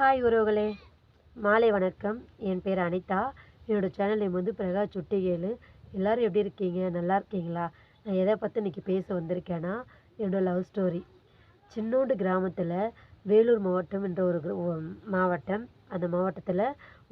Hi உறவுகளே. மாலை வணக்கம். என் பேர் அனிதா. என்னோடய சேனல் நேம் வந்து பிரகாஷ் சுட்டிகேலு எல்லோரும் எப்படி இருக்கீங்க? நல்லா இருக்கீங்களா? நான் எதை பற்றி இன்றைக்கி பேச வந்திருக்கேன்னா என்னோடய லவ் ஸ்டோரி சின்னோண்டு கிராமத்தில் வேலூர் மாவட்டம் என்ற ஒரு மாவட்டம். அந்த மாவட்டத்தில்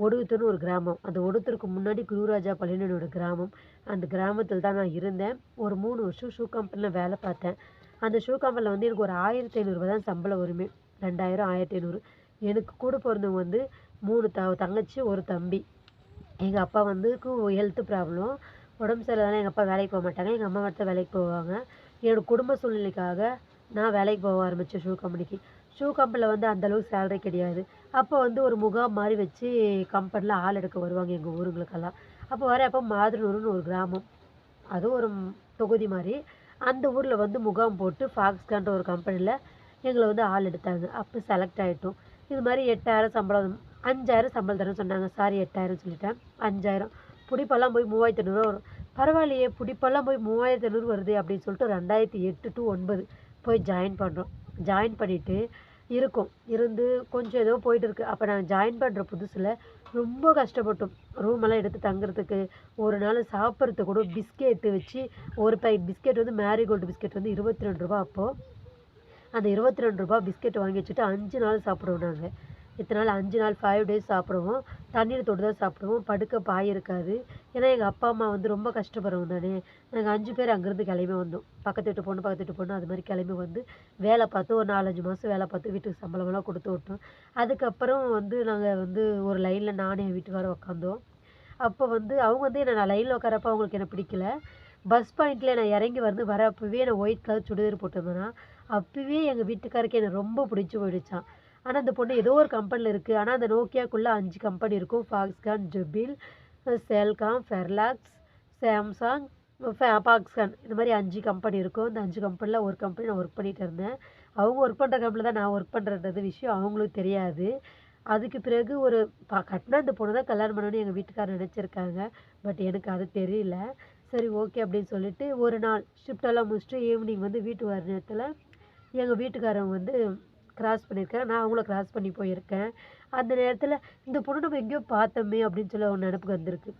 ஒடுகுத்தூர்னு ஒரு கிராமம். அந்த ஒடுத்தூருக்கு முன்னாடி குருராஜா பள்ளின்னு என்னோட கிராமம். அந்த கிராமத்தில் தான் நான் இருந்தேன். ஒரு மூணு வருஷம் ஷூ கம்பெனியில் வேலை பார்த்தேன். அந்த ஷூ கம்பெனியில் வந்து எனக்கு ஒரு ஆயிரத்தி ஐநூறுரூவா தான் சம்பளம் வருமே ரெண்டாயிரம் ஆயிரத்தி ஐநூறு. எனக்கு கூட பிறந்தவங்க வந்து மூணு த தங்கச்சி ஒரு தம்பி. எங்கள் அப்பா வந்து ஹெல்த் ப்ராப்ளம் உடம்பு சரியில்லைனால எங்கள் அப்பா வேலைக்கு போக மாட்டாங்க. எங்கள் அம்மா மட்டும் வேலைக்கு போவாங்க. என்னோட குடும்ப சூழ்நிலைக்காக நான் வேலைக்கு போக ஆரம்பித்தேன் ஷூ கம்பெனிக்கு ஷூ கம்பெனியில் வந்து அந்தளவுக்கு சேலரி கிடையாது. அப்போ வந்து ஒரு முகாம் மாதிரி வச்சு கம்பெனியில் ஆள் எடுக்க வருவாங்க எங்கள் ஊருங்களுக்கெல்லாம். அப்போ வர அப்போ மாதிரினூர்னு ஒரு கிராமம். அதுவும் ஒரு தொகுதி மாதிரி. அந்த ஊரில் வந்து முகாம் போட்டு ஃபாக்ஸ்கான்ற ஒரு கம்பெனியில் எங்களை வந்து ஆள் எடுத்தாங்க. அப்போ செலக்ட் ஆகிட்டோம் இது மாதிரி எட்டாயிரம் சம்பளம் அஞ்சாயிரம் சம்பளம் தரேன்னு சொன்னாங்க. சாரி எட்டாயிரம் சொல்லிட்டேன். அஞ்சாயிரம். பிடிப்பெல்லாம் போய் மூவாயிரத்தி ஐநூறுரூவா வரும். பரவாயில்லையே பிடிப்பெல்லாம் போய் மூவாயிரத்தி ஐநூறு வருது அப்படின்னு சொல்லிட்டு ரெண்டாயிரத்தி எட்டு டு ஒன்பது போய் ஜாயின் பண்ணுறோம் ஜாயின் பண்ணிவிட்டு இருக்கும். இருந்து கொஞ்சம் ஏதோ போயிட்டு இருக்கு. அப்போ நாங்கள் ஜாயின் பண்ணுற புதுசில் ரொம்ப கஷ்டப்பட்டோம். ரூம் எல்லாம் எடுத்து தங்குறதுக்கு ஒரு நாள் சாப்பிட்றதுக்கு கூட பிஸ்கெட்டு வச்சு ஒரு பாக்கெட் பிஸ்கெட் வந்து மேரிகோல்டு பிஸ்கெட் வந்து இருபத்தி ரெண்டு ரூபா அப்போது அந்த இருபத்தி ரெண்டு ரூபா பிஸ்கெட் வாங்கி வச்சுட்டு அஞ்சு நாள் சாப்பிடுவோம் நாங்கள் இத்தனை நாள் அஞ்சு நாள் ஃபைவ் டேஸ் சாப்பிடுவோம். தண்ணீர் தொட்டு தான் சாப்பிடுவோம். படுக்க பாய் இருக்காது. ஏன்னா எங்கள் அப்பா அம்மா வந்து ரொம்ப கஷ்டப்படுறவங்க தானே. நாங்கள் அஞ்சு பேர் அங்கேருந்து கிளம்பி வந்தோம். பக்கத்து வீட்டு பொண்ணு பக்கத்து வீட்டு பொண்ணு அது மாதிரி கிளம்பி வந்து வேலை பார்த்து ஒரு நாலஞ்சு மாதம் வேலை பார்த்து வீட்டுக்கு சம்பளமெல்லாம் கொடுத்து விட்டோம். அதுக்கப்புறம் வந்து நாங்கள் வந்து ஒரு லைனில் நானே என் வீட்டுக்கார உட்காந்தோம் அப்போ வந்து அவங்க வந்து என்னை நான் லைனில் உட்காரப்ப அவங்களுக்கு என்ன பிடிக்கல. பஸ் பாயிண்ட்டில் நான் இறங்கி வந்து வரப்பவே நான் ஒயிட் கலர் சுடிதார் போட்டிருந்தேன்னா அப்போவே எங்கள் வீட்டுக்காருக்கு என்னை ரொம்ப பிடிச்சி போயிடுச்சான் ஆனால் அந்த பொண்ணு ஏதோ ஒரு கம்பெனியில் இருக்குது ஆனால் அந்த நோக்கியாக்குள்ளே அஞ்சு கம்பெனி இருக்கும். Foxconn Jabil Salcomp Perlos Samsung Foxconn இந்த மாதிரி அஞ்சு கம்பெனி இருக்கும். இந்த அஞ்சு கம்பெனியில் ஒரு கம்பெனி நான் ஒர்க் பண்ணிகிட்டு இருந்தேன். அவங்க ஒர்க் பண்ணுற கம்பெனியில் தான் நான் ஒர்க் பண்ணுறது விஷயம் அவங்களுக்கு தெரியாது. அதுக்கு பிறகு ஒரு பா கட்டினா அந்த பொண்ணு தான் கல்யாணம் பண்ணணும்னு எங்கள் வீட்டுக்காரர் நினச்சிருக்காங்க. பட் எனக்கு அது தெரியல. சரி ஓகே அப்படின்னு சொல்லிட்டு ஒரு நாள் ஷிஃப்டெல்லாம் முடிச்சுட்டு ஈவினிங் வந்து வீட்டு வர நேரத்தில் எங்கள் வீட்டுக்காரங்க வந்து கிராஸ் பண்ணியிருக்கேன் நான் அவங்கள கிராஸ் பண்ணி போயிருக்கேன். அந்த நேரத்தில் இந்த பொண்ணு நம்ம எங்கேயோ பார்த்தோமே அப்படின்னு சொல்லி அவங்க நினப்புக்கு வந்திருக்கு.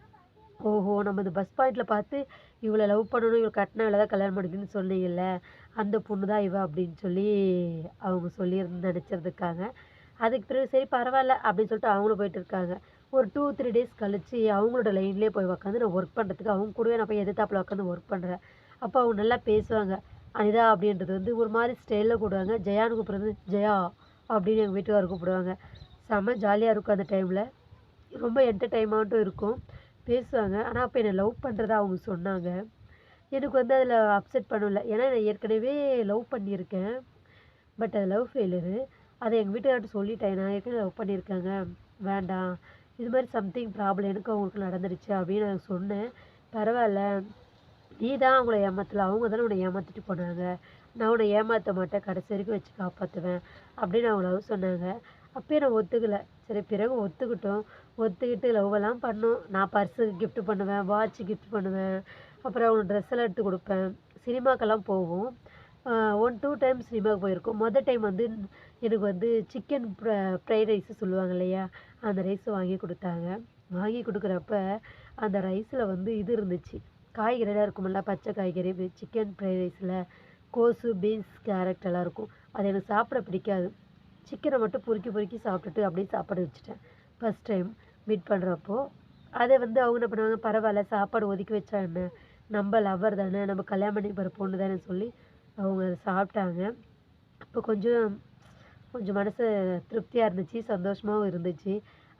ஓஹோ நம்ம இந்த பஸ் பாயிண்டில் பார்த்து இவளை லவ் பண்ணணும் இவளை கட்டினா இவளை தான் கல்யாணம் பண்ணிக்கணும்னு சொன்னீங்கல்ல அந்த பொண்ணு தான் இவ அப்படின்னு சொல்லி அவங்க சொல்லியிருந்து நினச்சிருந்துருக்காங்க. அதுக்கு பிறகு சரி பரவாயில்ல அப்படின்னு சொல்லிட்டு அவங்களும் போயிட்டு இருக்காங்க. ஒரு டூ த்ரீ டேஸ் கழிச்சு அவங்களோட லைன்லேயே போய் உக்காந்து நான் ஒர்க் பண்ணுறதுக்கு அவங்க கூடவே நான் போய் எதிர்த்தாப்பில் உட்காந்து ஒர்க் பண்ணுறேன் அப்போ அவங்க நல்லா பேசுவாங்க. அனிதா அப்படின்றது வந்து ஒரு மாதிரி ஸ்டைலில் கூப்பிடுவாங்க. ஜெயான்னு கூப்பிட்றது ஜெயா அப்படின்னு எங்கள் வீட்டுக்காரர் கூப்பிடுவாங்க. செம்ம ஜாலியாக இருக்கும் அந்த டைமில் ரொம்ப என்டர்டைன்மெண்ட்டும் இருக்கும். பேசுவாங்க. ஆனால் அப்போ என்னை லவ் பண்ணுறதா அவங்க சொன்னாங்க. எனக்கு வந்து அதில் அப்செட் பண்ணல. ஏன்னா நான் ஏற்கனவே லவ் பண்ணியிருக்கேன். பட் அது லவ் ஃபெயிலரு அதை எங்கள் வீட்டுக்கார்ட்ட சொல்லிட்டேன். நான் ஏற்கனவே லவ் பண்ணியிருக்காங்க. வேண்டாம். இது மாதிரி சம்திங் ப்ராப்ளம் எனக்கு அவங்களுக்கு நடந்துடுச்சு அப்படின்னு நான் சொன்னேன். பரவாயில்ல. நீ தான் அவங்கள ஏமாற்றல அவங்க தானே உன்னை ஏமாற்றிட்டு போனாங்க. நான் உன்னை ஏமாற்ற மாட்டேன். கடைசி வரைக்கும் வச்சு காப்பாற்றுவேன் அப்படின்னு அவங்க லவ் சொன்னாங்க. அப்பயே நான் ஒத்துக்கலை. சரி பிறகு ஒத்துக்கிட்டோம். ஒத்துக்கிட்டு லவ்வெல்லாம் பண்ணோம். நான் பர்ஸு கிஃப்ட் பண்ணுவேன் வாட்ச் கிஃப்ட் பண்ணுவேன். அப்புறம் அவங்க ட்ரெஸ் எல்லாம் எடுத்து கொடுப்பேன். சினிமாக்கெல்லாம் போவோம். ஒன் டூ டைம் சினிமாவுக்கு போயிருக்கோம். மொதல் டைம் வந்து எனக்கு வந்து சிக்கன் ஃப்ரைட் ரைஸ் சொல்லுவாங்க இல்லையா? அந்த ரைஸ் வாங்கி கொடுத்தாங்க. வாங்கி கொடுக்குறப்ப அந்த ரைஸில் வந்து இது இருந்துச்சு. காய்கறிலாம் இருக்குமில்ல பச்சை காய்கறி சிக்கன் ஃப்ரைட் ரைஸில் கோஸு பீன்ஸ் கேரட் எல்லாம் இருக்கும். அது எனக்கு சாப்பிட பிடிக்காது. சிக்கனை மட்டும் பொறுக்கி பொறுக்கி சாப்பிட்டுட்டு அப்படியே சாப்பாடு வச்சுட்டேன். ஃபஸ்ட் டைம் மீட் பண்ணுறப்போ அதை வந்து அவங்க என்ன பண்ணுவாங்க பரவாயில்ல சாப்பாடு ஒதுக்கி வச்சா என்ன? நம்ம லவ்வர் தானே நம்ம கல்யாணம் பண்ணி போகிற பொண்ணு தானே சொல்லி அவங்க அதை சாப்பிட்டாங்க. அப்போ கொஞ்சம் கொஞ்சம் மனசு திருப்தியாக இருந்துச்சு சந்தோஷமாகவும் இருந்துச்சு.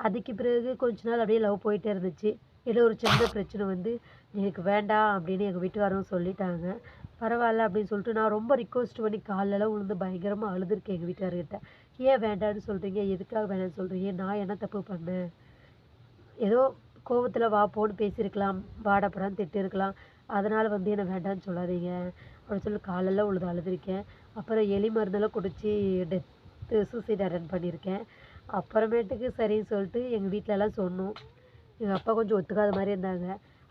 அதுக்கு பிறகு கொஞ்ச நாள் அப்படியே லவ் போயிட்டே இருந்துச்சு. ஏதோ ஒரு சின்ன பிரச்சனை வந்து எனக்கு வேண்டாம் அப்படின்னு எங்கள் வீட்டுக்காரரும் சொல்லிட்டாங்க. பரவாயில்ல அப்படின்னு சொல்லிட்டு நான் ரொம்ப ரிக்வஸ்ட் பண்ணி காலெல்லாம் விழுந்து பயங்கரமாக அழுதுருக்கேன் எங்கள் வீட்டுக்காரர்கிட்ட. ஏன் வேண்டாம்னு சொல்கிறீங்க எதுக்காக வேண்டாம்னு சொல்கிறீங்க நான் என்ன தப்பு பண்ணேன்? ஏதோ கோவத்தில் வா போன்னு பேசியிருக்கலாம். வாடப்படான்னு திட்டிருக்கலாம் அதனால் வந்து என்னை வேண்டாம்னு சொல்லாதீங்க. அப்படின்னு சொல்லி காலெல்லாம் உழுது அழுதுருக்கேன். அப்புறம் எலி மருந்தெல்லாம் குடித்து டெத்து சூசைட் அட்டன் பண்ணியிருக்கேன். அப்புறமேட்டுக்கு சரின்னு சொல்லிட்டு எங்கள் வீட்டிலலாம் சொன்னோம். எங்கள் அப்பா கொஞ்சம் ஒத்துக்காத மாதிரி இருந்தாங்க.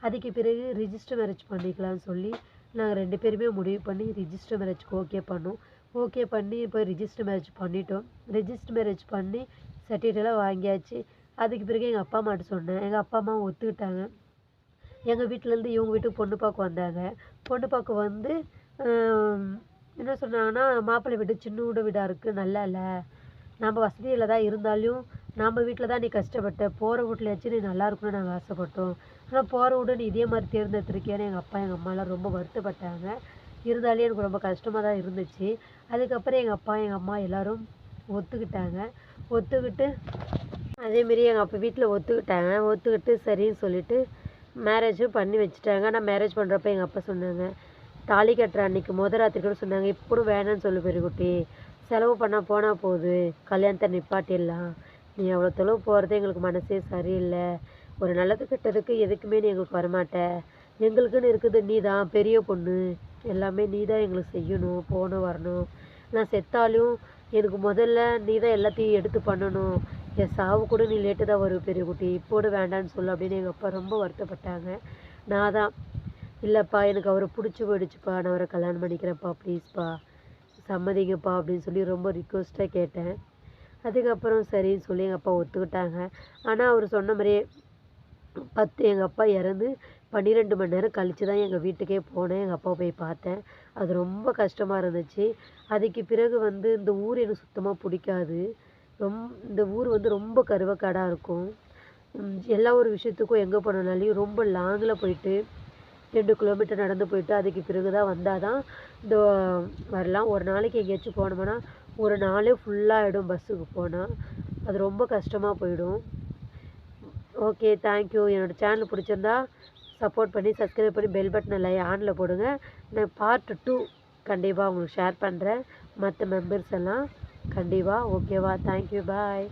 அதுக்கு பிறகு ரிஜிஸ்டர் மேரேஜ் பண்ணிக்கலாம்னு சொல்லி நாங்கள் ரெண்டு பேருமே முடிவு பண்ணி ரிஜிஸ்டர் மேரேஜ்க்கு ஓகே பண்ணோம். ஓகே பண்ணி இப்போ ரிஜிஸ்டர் மேரேஜ் பண்ணிட்டோம். ரிஜிஸ்டர் மேரேஜ் பண்ணி சர்டிஃபிகேட்டெல்லாம் வாங்கியாச்சு. அதுக்கு பிறகு எங்கள் அப்பா அம்மாட்ட சொன்னேன். எங்கள் அப்பா அம்மாவும் ஒத்துக்கிட்டாங்க. எங்கள் வீட்டிலேருந்து இவங்க வீட்டுக்கு பொண்ணு பார்க்க வந்தாங்க. பொண்ணு பார்க்க வந்து என்ன சொன்னாங்கன்னா மாப்பிள்ளை வீடு சின்னூட வீடாக இருக்குது நல்லா இல்லை. நம்ம வசதியில் தான் இருந்தாலும் நம்ம வீட்டில் தான் நீ கஷ்டப்பட்ட போகிற வீட்லையாச்சும் நீ நல்லா இருக்கணும்னு நாங்கள் ஆசைப்பட்டோம். ஆனால் போகிற வீடு நீ இதே மாதிரி தேர்ந்தெடுத்திருக்கியான்னு எங்கள் அப்பா எங்கள் அம்மாலாம் ரொம்ப வருத்தப்பட்டாங்க. இருந்தாலும் எனக்கு ரொம்ப கஷ்டமாக தான் இருந்துச்சு. அதுக்கப்புறம் எங்கள் அப்பா எங்கள் அம்மா எல்லோரும் ஒத்துக்கிட்டாங்க. ஒத்துக்கிட்டு அதேமாரி எங்கள் அப்பா வீட்டில் ஒத்துக்கிட்டாங்க. ஒத்துக்கிட்டு சரின்னு சொல்லிட்டு மேரேஜும் பண்ணி வச்சுட்டாங்க. ஆனால் மேரேஜ் பண்ணுறப்ப எங்கள் அப்பா சொன்னாங்க தாலி கட்டுற அன்னைக்கு முத ராத்திரி கூட சொன்னாங்க இப்படும் வேணாம்னு சொல்லு பெரியகுட்டி செலவு பண்ண போனால் போகுது கல்யாணத்தை நிப்பாட்டிடலாம். நீ அவ்வளோ தொலைவு போகிறது எங்களுக்கு மனசே சரியில்லை. ஒரு நல்லது கெட்டதுக்கு எதுக்குமே நீ எங்களுக்கு வரமாட்ட. எங்களுக்குன்னு இருக்குது நீ தான் பெரிய பொண்ணு. எல்லாமே நீ தான் எங்களுக்கு செய்யணும் போகணும் வரணும். நான் செத்தாலும் எனக்கு முதல்ல நீ தான் எல்லாத்தையும் எடுத்து பண்ணணும். என் சாவு கூட நீ லேட்டு தான் வருவ பெரிய குட்டி. இப்போடு வேண்டான்னு சொல்லு அப்படின்னு எங்கள் அப்பா ரொம்ப வருத்தப்பட்டாங்க. நான் தான் இல்லைப்பா எனக்கு அவரை பிடிச்சி போயிடுச்சுப்பா. நான் அவரை கல்யாணம் பண்ணிக்கிறேன்ப்பா ப்ளீஸ்ப்பா சம்மதிங்கப்பா அப்படின்னு சொல்லி ரொம்ப ரிக்வஸ்ட்டாக கேட்டேன். அதுக்கப்புறம் சரின்னு சொல்லி எங்கள் அப்பா ஒத்துக்கிட்டாங்க. ஆனால் அவர் சொன்ன மாதிரியே பத்து எங்கள் அப்பா இறந்து பன்னிரெண்டு மணி நேரம் கழித்து தான் எங்கள் வீட்டுக்கே போனேன். எங்கள் அப்பாவை போய் பார்த்தேன். அது ரொம்ப கஷ்டமாக இருந்துச்சு. அதுக்கு பிறகு வந்து இந்த ஊர் எனக்கு சுத்தமாக பிடிக்காது. ரொம் இந்த ஊர் வந்து ரொம்ப கருவக்காடாக இருக்கும். எல்லா ஒரு விஷயத்துக்கும் எங்கே போனாலையும் ரொம்ப லாங்கில் போயிட்டு ரெண்டு கிலோமீட்டர் நடந்து போயிட்டு அதுக்கு பிறகு தான் வந்தால் தான் இந்த வரலாம். ஒரு நாளைக்கு எங்கேயாச்சும் போனோம்னா ஒரு நாளே ஃபுல்லாகிடும் பஸ்ஸுக்கு போனால் அது ரொம்ப கஷ்டமாக போயிடும். ஓகே தேங்க்யூ என்னோடய சேனல் பிடிச்சிருந்தா சப்போர்ட் பண்ணி சப்ஸ்கிரைப் பண்ணி பெல் பட்டனை லை ஆனில் போடுங்க. நான் பார்ட் டூ கண்டிப்பாக உங்களுக்கு ஷேர் பண்ணுறேன் மற்ற மெம்பர்ஸ் எல்லாம் கண்டிப்பாக ஓகேவா தேங்க்யூ பாய்